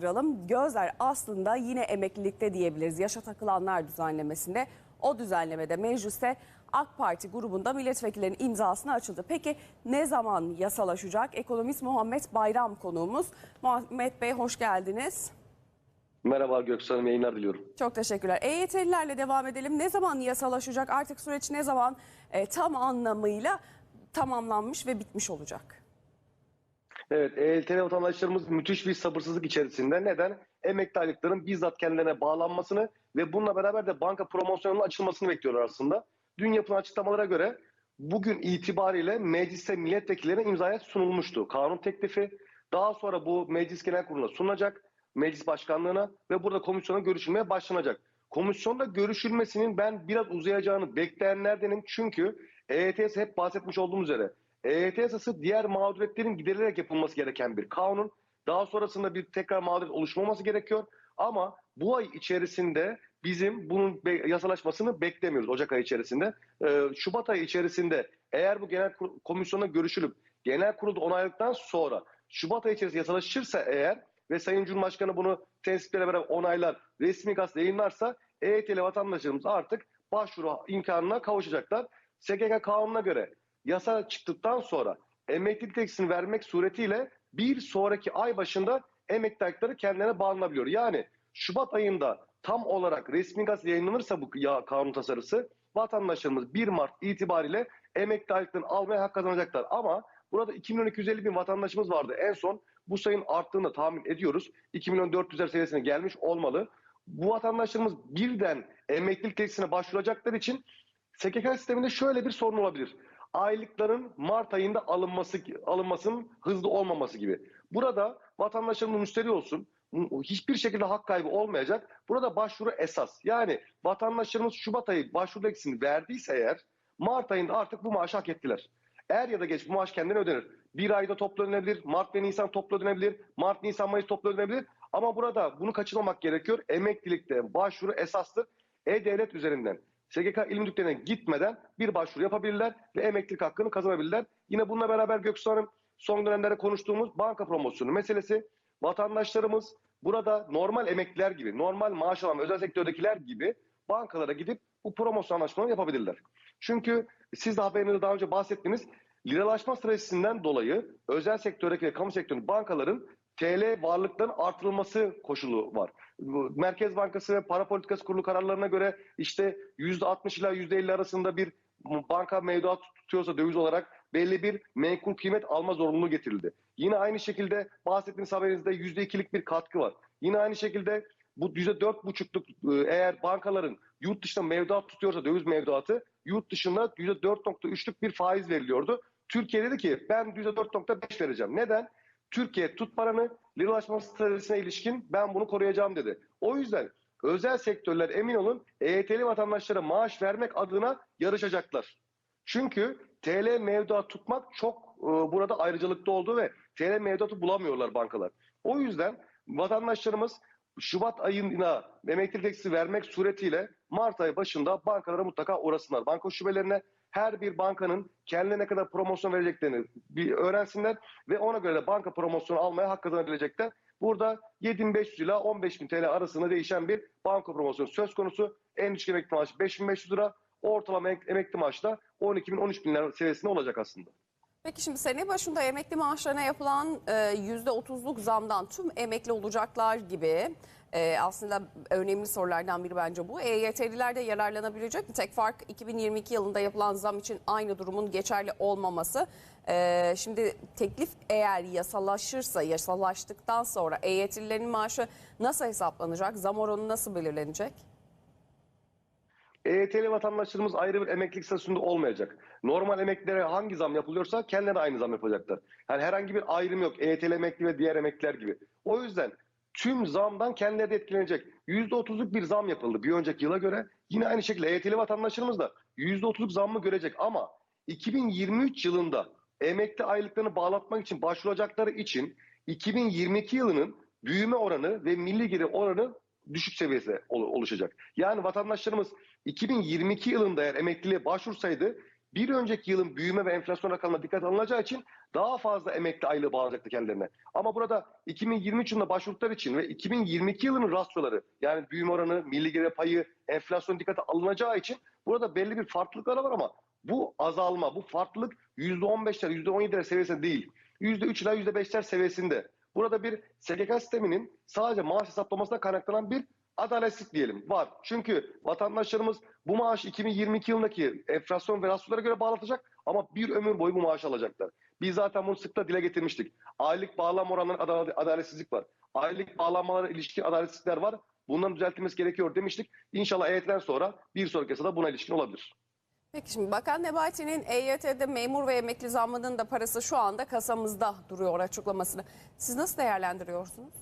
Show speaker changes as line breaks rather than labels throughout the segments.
sonlandıralım. Gözler aslında yine emeklilikte diyebiliriz. Yaşa takılanlar düzenlemesinde. O düzenlemede mecliste AK Parti grubunda milletvekillerinin imzasına açıldı. Peki ne zaman yasalaşacak? Ekonomist Muhammed Bayram konuğumuz. Muhammed Bey hoş geldiniz.
Merhaba Göksu Hanım, yayınlar diliyorum.
Çok teşekkürler. EYT'lilerle devam edelim. Ne zaman yasalaşacak? Artık süreç ne zaman e, tam anlamıyla tamamlanmış ve bitmiş olacak?
Evet, EYT'li vatandaşlarımız müthiş bir sabırsızlık içerisinde. Neden? Emekli aylıkların bizzat kendilerine bağlanmasını ve bununla beraber de banka promosyonunun açılmasını bekliyorlar aslında. Dün yapılan açıklamalara göre bugün itibariyle meclise milletvekillerine imzaya sunulmuştu. Kanun teklifi daha sonra bu meclis genel kuruluna sunulacak. Meclis başkanlığına ve burada komisyona görüşülmeye başlanacak. Komisyonda görüşülmesinin ben biraz uzayacağını bekleyenlerdenim. Çünkü EYT hep bahsetmiş olduğum üzere EYT yasası diğer mağduriyetlerin giderilerek yapılması gereken bir kanun. Daha sonrasında bir tekrar mağduriyet oluşmaması gerekiyor. Ama bu ay içerisinde bizim bunun yasalaşmasını beklemiyoruz Ocak ayı içerisinde. Ee, Şubat ayı içerisinde eğer bu genel komisyona görüşülüp genel kurulda onayladıktan sonra Şubat ayı içerisinde yasalaşırsa eğer ve Sayın Cumhurbaşkanı bunu tensiple beraber onaylar, resmi gazete yayınlarsa EYT'li vatandaşlarımız artık başvuru imkanına kavuşacaklar. SGK kanununa göre yasa çıktıktan sonra emeklilik teksini vermek suretiyle bir sonraki ay başında emekli aylıkları kendilerine bağlanabiliyor. Yani Şubat ayında tam olarak resmi gazete yayınlanırsa bu ya, kanun tasarısı vatandaşlarımız 1 Mart itibariyle emekli aylıklarını almaya hak kazanacaklar. Ama burada 2 milyon 250 bin vatandaşımız vardı. En son bu sayının arttığını tahmin ediyoruz. 2 milyon 400'ler seviyesine gelmiş olmalı. Bu vatandaşlarımız birden emeklilik teksine başvuracaklar için SGK sisteminde şöyle bir sorun olabilir. Aylıkların Mart ayında alınması alınmasının hızlı olmaması gibi. Burada vatandaşlarımız müşteri olsun. Hiçbir şekilde hak kaybı olmayacak. Burada başvuru esas. Yani vatandaşlarımız Şubat ayı başvuru eksini verdiyse eğer Mart ayında artık bu maaşı hak ettiler. Er ya da geç bu maaş kendine ödenir. Bir ayda toplu ödenebilir. Mart ve Nisan toplu ödenebilir. Mart, Nisan, Mayıs toplu ödenebilir. Ama burada bunu kaçırmamak gerekiyor. Emeklilikte başvuru esastır. E-Devlet üzerinden SGK il müdürlüklerine gitmeden bir başvuru yapabilirler ve emeklilik hakkını kazanabilirler. Yine bununla beraber Göksu Hanım son dönemlerde konuştuğumuz banka promosyonu meselesi vatandaşlarımız burada normal emekliler gibi, normal maaş alan özel sektördekiler gibi bankalara gidip bu promosyon anlaşmalarını yapabilirler. Çünkü siz de haberinizde daha önce bahsettiğiniz liralaşma stratejisinden dolayı özel sektördeki ve kamu sektörünün bankaların TL varlıkların artırılması koşulu var. Merkez Bankası ve Para Politikası Kurulu kararlarına göre işte %60 ila %50 arasında bir banka mevduat tutuyorsa döviz olarak belli bir menkul kıymet alma zorunluluğu getirildi. Yine aynı şekilde bahsettiğiniz haberinizde %2'lik bir katkı var. Yine aynı şekilde bu %4,5'luk e, eğer bankaların yurt dışında mevduat tutuyorsa döviz mevduatı yurt dışında %4,3'lük bir faiz veriliyordu. Türkiye dedi ki ben %4,5 vereceğim. Neden? Türkiye tut paranı liralaşma stratejisine ilişkin ben bunu koruyacağım dedi. O yüzden özel sektörler emin olun EYT'li vatandaşlara maaş vermek adına yarışacaklar. Çünkü TL mevduat tutmak çok e, burada ayrıcalıklı oldu ve TL mevduatı bulamıyorlar bankalar. O yüzden vatandaşlarımız Şubat ayına emeklilik vermek suretiyle Mart ayı başında bankalara mutlaka uğrasınlar. Banka şubelerine her bir bankanın kendine ne kadar promosyon vereceklerini bir öğrensinler ve ona göre de banka promosyonu almaya hak kazanabilecekler. Burada 7500 ila 15000 TL arasında değişen bir banka promosyonu söz konusu. En düşük emekli maaşı 5500 lira, ortalama emek- emekli maaşı da 12 bin 13 bin lira seviyesinde olacak aslında.
Peki şimdi sene başında emekli maaşlarına yapılan e, %30'luk zamdan tüm emekli olacaklar gibi e, aslında önemli sorulardan biri bence bu. EYT'liler de yararlanabilecek mi? Tek fark 2022 yılında yapılan zam için aynı durumun geçerli olmaması. E, şimdi teklif eğer yasalaşırsa, yasalaştıktan sonra EYT'lilerin maaşı nasıl hesaplanacak? Zam oranı nasıl belirlenecek?
EYT'li vatandaşlarımız ayrı bir emeklilik statüsünde olmayacak. Normal emeklilere hangi zam yapılıyorsa kendilerine aynı zam yapacaklar. Yani herhangi bir ayrım yok EYT'li emekli ve diğer emekliler gibi. O yüzden tüm zamdan kendileri de etkilenecek. %30'luk bir zam yapıldı bir önceki yıla göre. Yine aynı şekilde EYT'li vatandaşlarımız da %30'luk zammı görecek ama 2023 yılında emekli aylıklarını bağlatmak için başvuracakları için 2022 yılının büyüme oranı ve milli gelir oranı düşük seviyede ol- oluşacak. Yani vatandaşlarımız 2022 yılında eğer emekliliğe başvursaydı bir önceki yılın büyüme ve enflasyon rakamına dikkat alınacağı için daha fazla emekli aylığı bağlanacaktı kendilerine. Ama burada 2023 yılında başvurdukları için ve 2022 yılının rasyoları yani büyüme oranı, milli gelir payı, enflasyon dikkate alınacağı için burada belli bir farklılıklar var ama bu azalma, bu farklılık %15'ler, %17'ler seviyesinde değil. %3 ila %5'ler seviyesinde. Burada bir SGK sisteminin sadece maaş hesaplamasına kaynaklanan bir adaletsizlik diyelim var. Çünkü vatandaşlarımız bu maaş 2022 yılındaki enflasyon ve rasyolara göre bağlatacak ama bir ömür boyu bu maaşı alacaklar. Biz zaten bunu sıkça dile getirmiştik. Aylık bağlanma oranlarında adal- adaletsizlik var. Aylık bağlanmalara ilişkin adaletsizlikler var. Bunların düzeltilmesi gerekiyor demiştik. İnşallah EYT'den sonra bir sonraki yasada buna ilişkin olabilir.
Peki şimdi Bakan Nebati'nin EYT'de memur ve emekli zammının da parası şu anda kasamızda duruyor açıklamasını. Siz nasıl değerlendiriyorsunuz?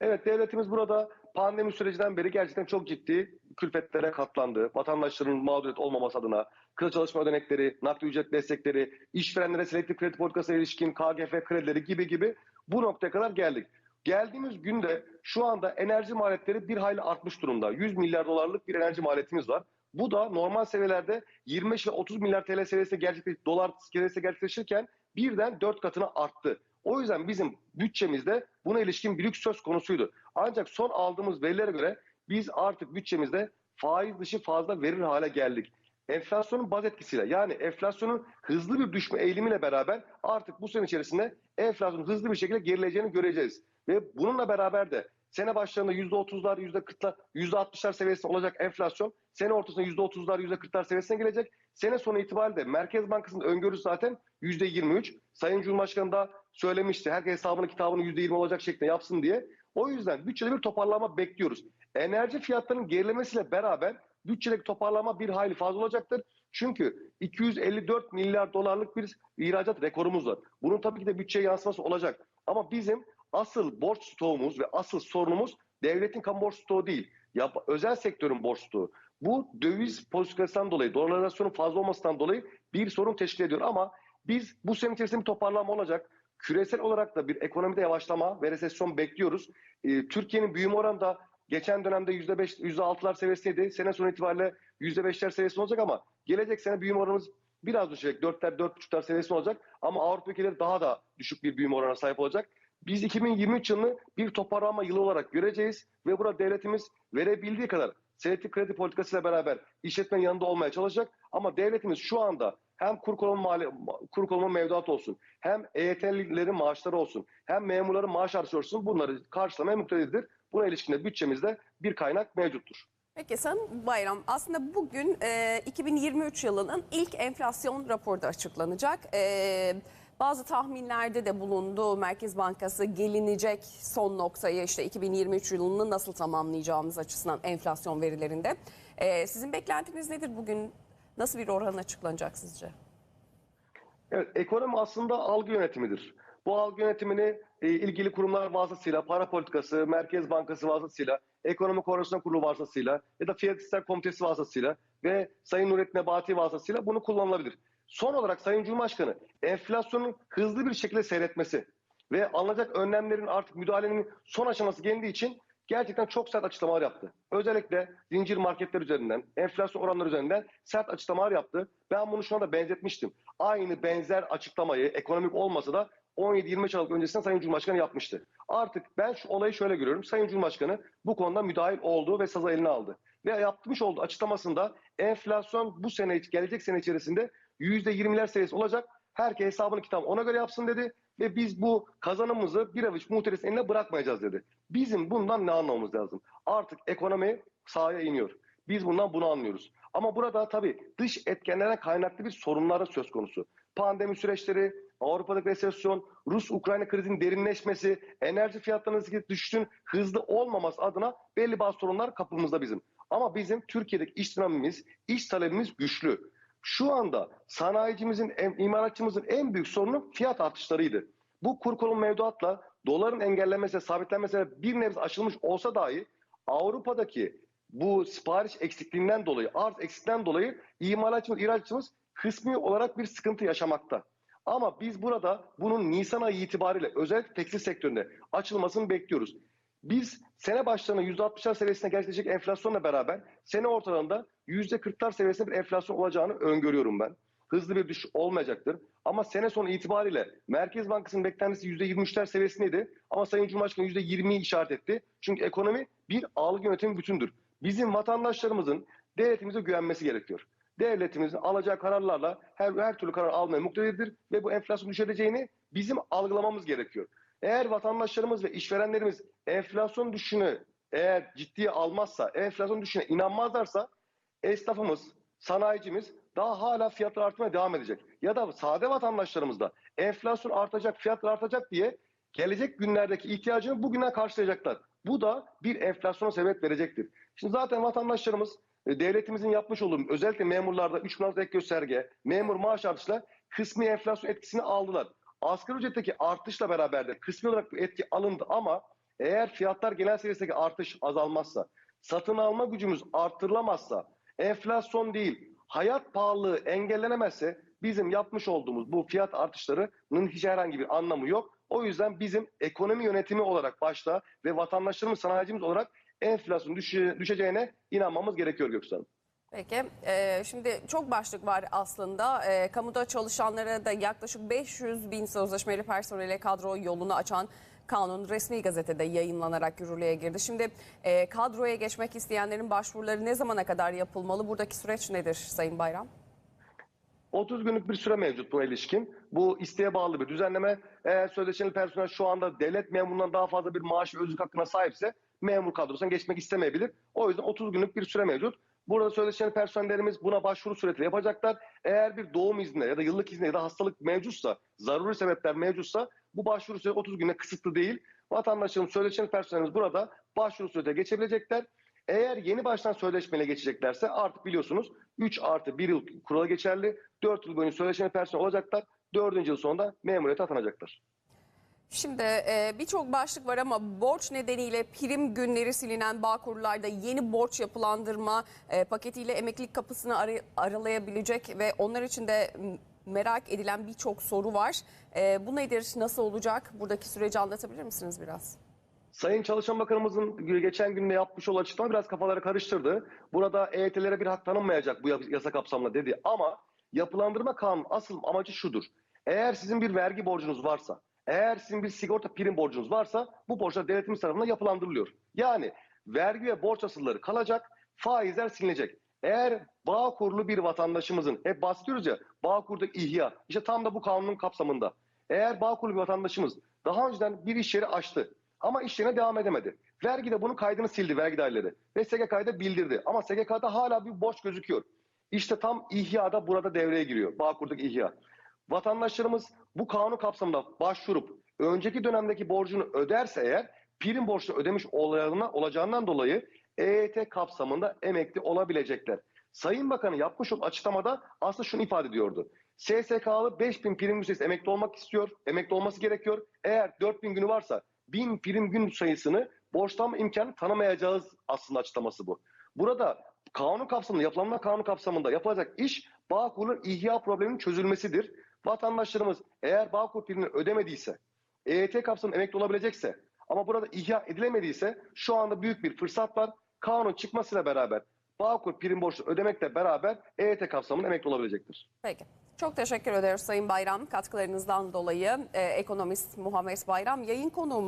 Evet devletimiz burada pandemi sürecinden beri gerçekten çok ciddi külfetlere katlandı. Vatandaşların mağduriyet olmaması adına kısa çalışma ödenekleri, nakli ücret destekleri, işverenlere selektif kredi politikasına ilişkin KGF kredileri gibi gibi bu noktaya kadar geldik. Geldiğimiz günde şu anda enerji maliyetleri bir hayli artmış durumda. 100 milyar dolarlık bir enerji maliyetimiz var. Bu da normal seviyelerde 25 ve 30 milyar TL seviyesinde gerçekleş, dolar seviyesinde gerçekleşirken birden 4 katına arttı. O yüzden bizim bütçemizde buna ilişkin bir lüks söz konusuydu. Ancak son aldığımız verilere göre biz artık bütçemizde faiz dışı fazla verir hale geldik. Enflasyonun baz etkisiyle yani enflasyonun hızlı bir düşme eğilimiyle beraber artık bu sene içerisinde enflasyonun hızlı bir şekilde gerileyeceğini göreceğiz. Ve bununla beraber de sene başlarında %30'lar, %40'lar, %60'lar seviyesinde olacak enflasyon sene ortasında %30'lar, %40'lar seviyesine gelecek. Sene sonu itibariyle Merkez Bankası'nın öngörüsü zaten %23. Sayın Cumhurbaşkanı da söylemişti. Herkes hesabını kitabını %20 olacak şeklinde yapsın diye. O yüzden bütçede bir toparlama bekliyoruz. Enerji fiyatlarının gerilemesiyle beraber bütçedeki toparlama bir hayli fazla olacaktır. Çünkü 254 milyar dolarlık bir ihracat rekorumuz var. Bunun tabii ki de bütçeye yansıması olacak. Ama bizim asıl borç stoğumuz ve asıl sorunumuz devletin kamu borç stoğu değil. Ya, özel sektörün borç stoğu. Bu döviz politikasından dolayı, dolarizasyonun fazla olmasından dolayı bir sorun teşkil ediyor. Ama biz bu sene içerisinde bir toparlanma olacak. Küresel olarak da bir ekonomide yavaşlama ve resesyon bekliyoruz. Ee, Türkiye'nin büyüme oranı da geçen dönemde %5, %6'lar seviyesindeydi. Sene sonu itibariyle %5'ler seviyesinde olacak ama gelecek sene büyüme oranımız biraz düşecek. 4'ler, 4,5'lar seviyesinde olacak. Ama Avrupa ülkeleri daha da düşük bir büyüme oranına sahip olacak. Biz 2023 yılını bir toparlanma yılı olarak göreceğiz ve burada devletimiz verebildiği kadar selektif kredi politikasıyla beraber işletmenin yanında olmaya çalışacak. Ama devletimiz şu anda hem kur konumu, mali, kur konumu mevduat olsun, hem EYT'lilerin maaşları olsun, hem memurların maaş artışı olsun bunları karşılamaya muktedirdir. Buna ilişkin de bütçemizde bir kaynak mevcuttur.
Peki Sayın Bayram aslında bugün e, 2023 yılının ilk enflasyon raporu da açıklanacak. E, bazı tahminlerde de bulundu Merkez Bankası gelinecek son noktayı işte 2023 yılını nasıl tamamlayacağımız açısından enflasyon verilerinde. E, sizin beklentiniz nedir bugün? Nasıl bir oran açıklanacak sizce?
Evet, ekonomi aslında algı yönetimidir. Bu algı yönetimini e, ilgili kurumlar vasıtasıyla, para politikası, Merkez Bankası vasıtasıyla, Ekonomi Koordinasyon Kurulu vasıtasıyla ya da Fiyat İstikrar Komitesi vasıtasıyla ve Sayın Nurettin Nebati vasıtasıyla bunu kullanılabilir. Son olarak Sayın Cumhurbaşkanı enflasyonun hızlı bir şekilde seyretmesi ve alınacak önlemlerin artık müdahalenin son aşaması geldiği için gerçekten çok sert açıklamalar yaptı. Özellikle zincir marketler üzerinden, enflasyon oranları üzerinden sert açıklamalar yaptı. Ben bunu şu anda benzetmiştim. Aynı benzer açıklamayı ekonomik olmasa da 17-25 Aralık öncesinde Sayın Cumhurbaşkanı yapmıştı. Artık ben şu olayı şöyle görüyorum. Sayın Cumhurbaşkanı bu konuda müdahil oldu ve sazı eline aldı. Ve yapmış olduğu açıklamasında enflasyon bu sene, gelecek sene içerisinde %20'ler seviyesi olacak. Herkes hesabını kitabını ona göre yapsın dedi. Ve biz bu kazanımımızı bir avuç muhteresin eline bırakmayacağız dedi. Bizim bundan ne anlamamız lazım? Artık ekonomi sahaya iniyor. Biz bundan bunu anlıyoruz. Ama burada tabii dış etkenlerden kaynaklı bir sorunlar söz konusu. Pandemi süreçleri, Avrupa'daki resesyon, Rus-Ukrayna krizinin derinleşmesi, enerji fiyatlarının düşüşün hızlı olmaması adına belli bazı sorunlar kapımızda bizim. Ama bizim Türkiye'deki iş dinamimiz, iş talebimiz güçlü. Şu anda sanayicimizin, imalatçımızın en büyük sorunu fiyat artışlarıydı. Bu kur mevduatla doların engellenmesi, sabitlenmesi bir nebze aşılmış olsa dahi Avrupa'daki bu sipariş eksikliğinden dolayı, arz eksikliğinden dolayı imalatçımız, ihracatçımız kısmi olarak bir sıkıntı yaşamakta. Ama biz burada bunun Nisan ayı itibariyle özellikle tekstil sektöründe açılmasını bekliyoruz. Biz sene başlarına %60'lar seviyesine gerçekleşecek enflasyonla beraber sene ortalarında %40'lar seviyesinde bir enflasyon olacağını öngörüyorum ben. Hızlı bir düşüş olmayacaktır. Ama sene sonu itibariyle Merkez Bankası'nın beklentisi %23'ler seviyesindeydi. Ama Sayın Cumhurbaşkanı %20'yi işaret etti. Çünkü ekonomi bir algı yönetimi bütündür. Bizim vatandaşlarımızın devletimize güvenmesi gerekiyor. Devletimizin alacağı kararlarla her, her türlü karar almaya muktedirdir ve bu enflasyon düşüreceğini bizim algılamamız gerekiyor. Eğer vatandaşlarımız ve işverenlerimiz enflasyon düşüşünü eğer ciddiye almazsa, enflasyon düşüşüne inanmazlarsa esnafımız, sanayicimiz daha hala fiyatlar artmaya devam edecek. Ya da sade vatandaşlarımız da enflasyon artacak, fiyatlar artacak diye gelecek günlerdeki ihtiyacını bugünden karşılayacaklar. Bu da bir enflasyona sebep verecektir. Şimdi zaten vatandaşlarımız e, devletimizin yapmış olduğu özellikle memurlarda 3 bin ek gösterge, memur maaş artışla kısmi enflasyon etkisini aldılar. Asgari ücretteki artışla beraber de kısmi olarak bu etki alındı ama eğer fiyatlar genel seviyesindeki artış azalmazsa, satın alma gücümüz artırılamazsa, enflasyon değil, hayat pahalılığı engellenemezse bizim yapmış olduğumuz bu fiyat artışlarının hiç herhangi bir anlamı yok. O yüzden bizim ekonomi yönetimi olarak başta ve vatandaşlarımız, sanayicimiz olarak enflasyon düşe- düşeceğine inanmamız gerekiyor Göksu Hanım.
Peki, e, şimdi çok başlık var aslında. E, kamuda çalışanlara da yaklaşık 500 bin sözleşmeli personele kadro yolunu açan kanun resmi gazetede yayınlanarak yürürlüğe girdi. Şimdi e, kadroya geçmek isteyenlerin başvuruları ne zamana kadar yapılmalı? Buradaki süreç nedir Sayın Bayram?
30 günlük bir süre mevcut buna ilişkin. Bu isteğe bağlı bir düzenleme. Eğer sözleşmeli personel şu anda devlet memurundan daha fazla bir maaş ve özlük hakkına sahipse memur kadrosuna geçmek istemeyebilir. O yüzden 30 günlük bir süre mevcut. Burada sözleşmeli personellerimiz buna başvuru suretiyle yapacaklar. Eğer bir doğum iznine ya da yıllık izne ya da hastalık mevcutsa, zaruri sebepler mevcutsa bu başvuru süresi 30 güne kısıtlı değil. Vatandaşlarımız, sözleşmeli personelimiz burada başvuru süretiyle geçebilecekler. Eğer yeni baştan sözleşmeyle geçeceklerse artık biliyorsunuz 3 artı 1 yıl kurala geçerli. 4 yıl boyunca sözleşmeli personel olacaklar. 4. yıl sonunda memuriyete atanacaklar.
Şimdi e, birçok başlık var ama borç nedeniyle prim günleri silinen Bağkurlar'da yeni borç yapılandırma e, paketiyle emeklilik kapısını arı- aralayabilecek ve onlar için de merak edilen birçok soru var. E, bu nedir, nasıl olacak? Buradaki süreci anlatabilir misiniz biraz?
Sayın Çalışan Bakanımızın geçen günde yapmış olduğu açıklama biraz kafaları karıştırdı. Burada EYT'lere bir hak tanınmayacak bu yasa kapsamında dedi. Ama yapılandırma kanunun asıl amacı şudur. Eğer sizin bir vergi borcunuz varsa, eğer sizin bir sigorta prim borcunuz varsa bu borçlar devletimiz tarafından yapılandırılıyor. Yani vergi ve borç asılları kalacak, faizler silinecek. Eğer bağ kurulu bir vatandaşımızın, hep bahsediyoruz ya bağ kurulu ihya, işte tam da bu kanunun kapsamında. Eğer bağ kurulu bir vatandaşımız daha önceden bir iş yeri açtı ama iş yerine devam edemedi. Vergi de bunun kaydını sildi vergi daireleri ve SGK'ya da bildirdi. Ama SGK'da hala bir borç gözüküyor. İşte tam ihya da burada devreye giriyor. Bağkur'daki ihya. Vatandaşlarımız bu kanun kapsamında başvurup önceki dönemdeki borcunu öderse eğer prim borçlu ödemiş olacağına, olacağından dolayı EYT kapsamında emekli olabilecekler. Sayın Bakanı yapmış olduğu açıklamada aslında şunu ifade ediyordu. SSK'lı 5000 prim ücretsiz emekli olmak istiyor, emekli olması gerekiyor. Eğer 4000 günü varsa 1000 prim gün sayısını borçlanma imkanı tanımayacağız aslında açıklaması bu. Burada kanun kapsamında, yapılanma kanun kapsamında yapılacak iş Bağkur'un ihya probleminin çözülmesidir. Vatandaşlarımız eğer Bağkur primini ödemediyse, EYT kapsamında emekli olabilecekse ama burada ihya edilemediyse şu anda büyük bir fırsat var. Kanun çıkmasıyla beraber Bağkur prim borçlu ödemekle beraber EYT kapsamında emekli olabilecektir.
Peki. Çok teşekkür ederiz Sayın Bayram katkılarınızdan dolayı. E, ekonomist Muhammed Bayram yayın konuğumuz.